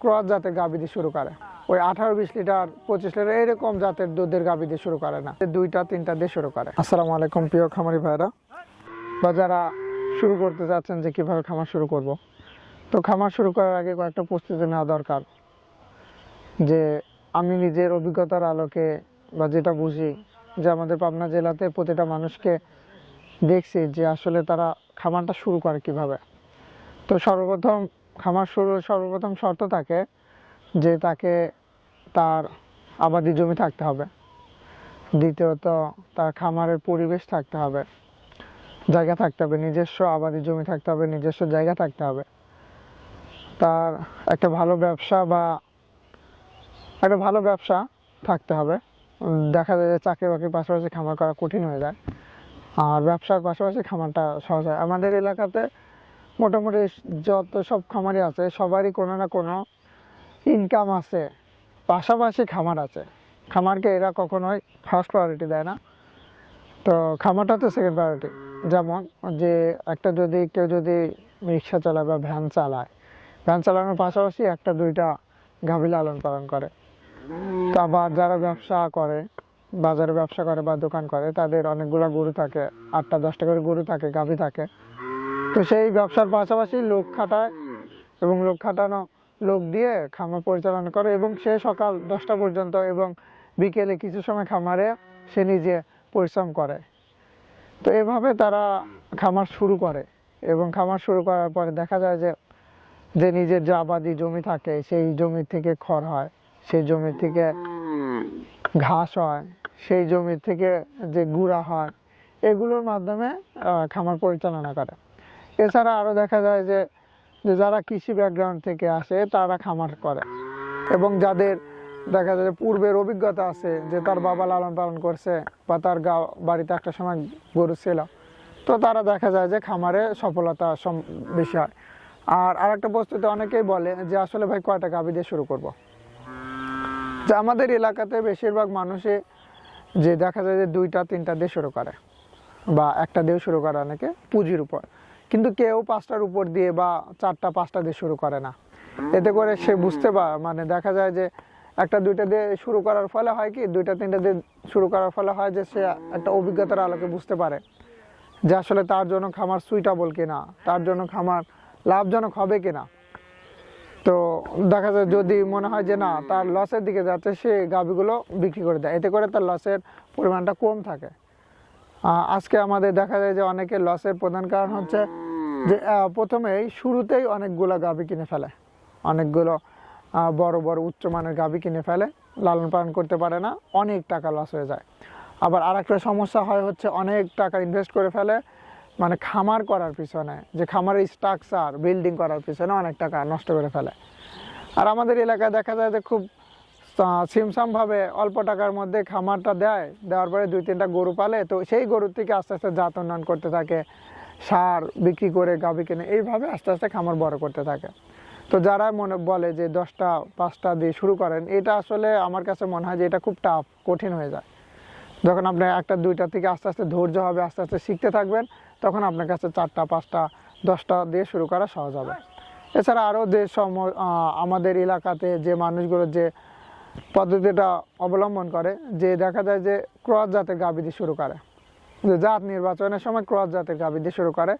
Cross জাতের গাভী দিয়ে শুরু করে। ওই আঠারো বিশ লিটার, পঁচিশ লিটার এরকম জাতের দুধের গাভী দিয়ে শুরু করে না। দুইটা, তিনটা দিয়ে শুরু করে। আসসালামু আলাইকুম, প্রিয় খামারি ভাইরা বা যারা শুরু করতে চাচ্ছেন যে কীভাবে খামার শুরু করব। তো খামার শুরু করার আগে কয়েকটা প্রস্তুতি নেওয়া দরকার। যে আমি নিজের অভিজ্ঞতার আলোকে বা যেটা বুঝি যে আমাদের পাবনা জেলাতে প্রতিটা মানুষকে দেখছি যে আসলে তারা খামারটা শুরু করে কীভাবে। তো সর্বপ্রথম খামার শুরু সর্বপ্রথম শর্ত থাকে যে তাকে তার আবাদি জমি থাকতে হবে। দ্বিতীয়ত, তার খামারের পরিবেশ থাকতে হবে, জায়গা থাকতে হবে, নিজস্ব আবাদি জমি থাকতে হবে, নিজস্ব জায়গা থাকতে হবে। তার একটা ভালো ব্যবসা বা একটা ভালো ব্যবসা থাকতে হবে। দেখা যায় যে চাকরি বাকরির পাশাপাশি খামার করা কঠিন হয়ে যায়। আর ব্যবসার পাশাপাশি খামারটা সহজ হয়। আমাদের এলাকাতে মোটামুটি যত সব খামারই আছে, সবারই কোনো না কোনো ইনকাম আছে। পাশাপাশি খামার আছে। খামারকে এরা কখনোই ফার্স্ট প্রায়োরিটি দেয় না। তো খামারটা তো সেকেন্ড প্রায়োরিটি যেমন যে একটা যদি কেউ যদি রিক্সা চালায় বা ভ্যান চালায় ভ্যান চালানোর পাশাপাশি একটা দুইটা গাভী লালন পালন করে। আবার যারা ব্যবসা করে, বাজারে ব্যবসা করে বা দোকান করে, তাদের অনেকগুলো গরু থাকে, আটটা দশটা করে গরু থাকে, গাভী থাকে। তো সেই ব্যবসার পাশাপাশি লোক খাটায় এবং লোক খাটানো লোক দিয়ে খামার পরিচালনা করে এবং সে সকাল দশটা পর্যন্ত এবং বিকেলে কিছু সময় খামারে সে নিজে পরিশ্রম করে। তো এভাবে তারা খামার শুরু করে এবং খামার শুরু করার পরে দেখা যায় যে যে নিজের যে আবাদি জমি থাকে সেই জমি থেকে খড় হয়, সেই জমি থেকে ঘাস হয়, সেই জমি থেকে যে গুঁড়া হয়, এগুলোর মাধ্যমে খামার পরিচালনা করে। এছাড়া আরও দেখা যায় যে যারা কৃষি ব্যাকগ্রাউন্ড থেকে আসে, তারা খামার করে। এবং যাদের দেখা যায় পূর্বের অভিজ্ঞতা আছে, যে তার বাবা লালন পালন করছে বা তার গা, বাড়িতে একটা সময় গরু ছিল, তো তারা দেখা যায় যে খামারে সফলতা বেশি হয়। আর আরেকটা বস্তুতে অনেকেই বলে যে, আসলে ভাই কয়টা গাভী দিয়ে শুরু করব। যে আমাদের এলাকাতে বেশিরভাগ মানুষে যে দেখা যায় যে দুইটা, তিনটা দিয়ে শুরু করে, বা একটা দিয়ে শুরু করে অনেকে পুঁজির উপর। কিন্তু কেউ পাঁচটার উপর দিয়ে বা চারটা, পাঁচটা দিয়ে শুরু করে না। এতে করে সে বুঝতে পার মানে দেখা যায় যে একটা, দুইটা দিয়ে শুরু করার ফলে হয় কি, দুইটা, তিনটা দিয়ে শুরু করার ফলে হয় যে সে একটা অভিজ্ঞতার আলোকে বুঝতে পারে যে আসলে তার জন্য খামার সুইটেবল কিনা, তার জন্য খামার লাভজনক হবে কিনা। তো দেখা যায় যদি মনে হয় যে না, তার লসের দিকে যাচ্ছে, সে গাভিগুলো বিক্রি করে দেয়। এতে করে তার লসের পরিমাণটা কম থাকে। আজকে আমাদের দেখা যায় যে অনেকে লসের প্রধান কারণ হচ্ছে যে প্রথমেই শুরুতেই অনেকগুলো গাভি কিনে ফেলে। অনেকগুলো বড় বড় উচ্চমানের গাভি কিনে ফেলে, লালন পালন করতে পারে না, অনেক টাকা লস হয়ে যায়। আবার আরেকটা সমস্যা হয় হচ্ছে অনেক টাকা ইনভেস্ট করে ফেলে মানে খামার করার পিছনে, যে খামারের স্ট্রাকচার বিল্ডিং করার পিছনে অনেক টাকা নষ্ট করে ফেলে। আর আমাদের এলাকায় দেখা যায় যে খুব সিমসাম ভাবে অল্প টাকার মধ্যে খামারটা দেয়, দেওয়ার পরে দুই তিনটা গরু পালে, তো সেই গরুর থেকে আস্তে আস্তে জাত উন্নয়ন করতে থাকে, সার বিক্রি করে গাভি কিনে, এইভাবে আস্তে আস্তে খামার বড় করতে থাকে। তো যারা মনে বলে যে দশটা, পাঁচটা দিয়ে শুরু করেন, এটা আসলে আমার কাছে মনে হয় যে এটা খুব টাফ, কঠিন হয়ে যায়। যখন আপনি একটা, দুইটা থেকে আস্তে আস্তে ধৈর্য হবে, আস্তে আস্তে শিখতে থাকবেন, তখন আপনার কাছে চারটা, পাঁচটা, দশটা দিয়ে শুরু করা সহজ হবে। এছাড়া আরও যে সম আমাদের এলাকাতে যে মানুষগুলো যে পদ্ধতিটা অবলম্বন করে যে দেখা যায় যে ক্রস জাতের গাভী দিয়ে শুরু করে। যে জাত নির্বাচনের সময় ক্রস জাতের গাভী দিয়ে শুরু করে।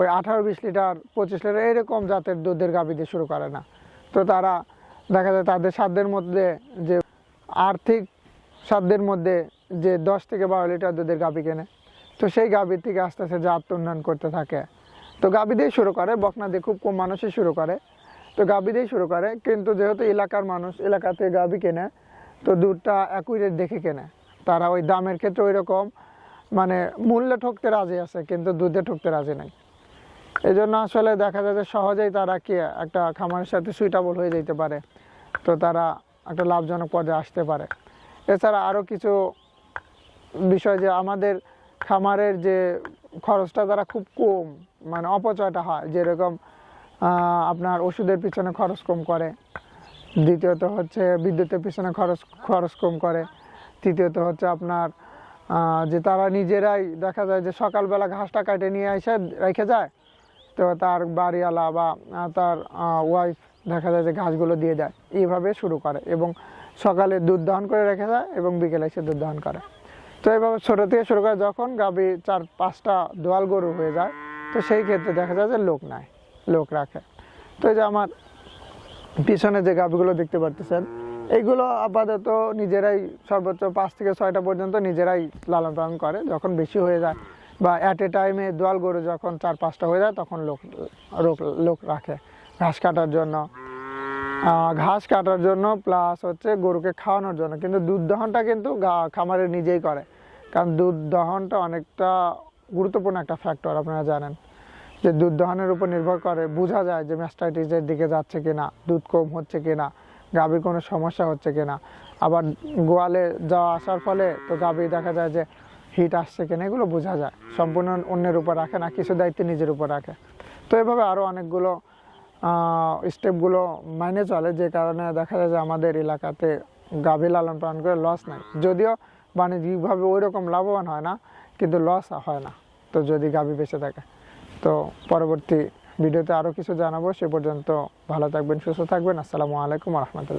ওই আঠারো বিশ লিটার, পঁচিশ লিটার এরকম জাতের দুধের গাভী দিয়ে শুরু করে না। তো তারা দেখা যায় তাদের সাধ্যের মধ্যে যে আর্থিক সাধ্যের মধ্যে যে দশ থেকে বারো লিটার দুধের গাভী কেনে। তো সেই গাভীর থেকে আস্তে আস্তে জাত উন্নয়ন করতে থাকে। তো গাভী দিয়ে শুরু করে, বকনা দিয়ে খুব কম মানুষই শুরু করে। তো গাভী দিয়ে শুরু করে, কিন্তু যেহেতু এলাকার মানুষ এলাকাতে গাভী কেনে, তো দুধটা একই রেট দেখে কেনে। তারা ওই দামের ক্ষেত্রে ওই রকম মানে মূল্যে ঠকতে রাজি আছে, কিন্তু দুধে ঠকতে রাজি নাই। এই জন্য আসলে দেখা যায় যে সহজেই তারা কি একটা খামারের সাথে সুইটেবল হয়ে যেতে পারে, তো তারা একটা লাভজনক পর্যায়ে আসতে পারে। এছাড়া আরও কিছু বিষয় যে আমাদের খামারের যে খরচটা তারা খুব কম মানে অপচয়টা হয়, যেরকম আপনার ওষুধের পিছনে খরচ কম করে। দ্বিতীয়ত হচ্ছে বিদ্যুতের পিছনে খরচ খরচ কম করে। তৃতীয়ত হচ্ছে আপনার যে তারা নিজেরাই দেখা যায় যে সকালবেলা ঘাসটা কাটে নিয়ে এসে রেখে যায়, তো তার বাড়িওয়ালা বা তার ওয়াইফ দেখা যায় যে ঘাসগুলো দিয়ে দেয়। এইভাবে শুরু করে এবং সকালে দুধ দহন করে রেখে যায় এবং বিকেলে এসে দুধ দহন করে। তো এইভাবে ছোটো থেকে শুরু করে যখন গাভী চার পাঁচটা দোয়াল গরু হয়ে যায়, তো সেই ক্ষেত্রে দেখা যায় যে লোক নাই। লোক রাখে। তো এই যে আমার পিছনে যে গাভীগুলো দেখতে পারতেছেন এইগুলো আপাতত নিজেরাই সর্বোচ্চ পাঁচ থেকে ছয়টা পর্যন্ত নিজেরাই লালন পালন করে। যখন বেশি হয়ে যায় বা অ্যাট এ টাইমে দোয়াল গরু যখন চার, পাঁচটা হয়ে যায়, তখন লোক লোক লোক রাখে ঘাস কাটার জন্য। ঘাস কাটার জন্য প্লাস হচ্ছে গরুকে খাওয়ানোর জন্য। কিন্তু দুধ দহনটা কিন্তু খামারে নিজেই করে। কারণ দুধ দহনটা অনেকটা গুরুত্বপূর্ণ একটা ফ্যাক্টর আপনারা জানেন। যে দুধ দহনের উপর নির্ভর করে, বোঝা যায় যে ম্যাস্টাইটিসের দিকে যাচ্ছে কিনা, দুধ কম হচ্ছে কিনা, গাভীর কোনো সমস্যা হচ্ছে কিনা। আবার গোয়ালে যাওয়া আসার ফলে তো গাভী দেখা যায় যে হিট আসছে কিনা, এগুলো বোঝা যায়। সম্পূর্ণ অন্যের উপর রাখে না, কিছু দায়িত্ব নিজের উপর রাখে। তো এভাবে আরও অনেকগুলো স্টেপগুলো মাইনে চলে, যে কারণে দেখা যায় যে আমাদের এলাকাতে গাভী লালন পালন করে লস নাই। যদিও বাণিজ্যিকভাবে ওই রকম লাভবান হয় না, কিন্তু লস হয় না। তো যদি গাভী বেঁচে থাকে। তো পরবর্তী ভিডিওতে আরও কিছু জানাব। সে পর্যন্ত ভালো থাকবেন, সুস্থ থাকবেন। আসসালামু আলাইকুম রহমতুল্লাহ।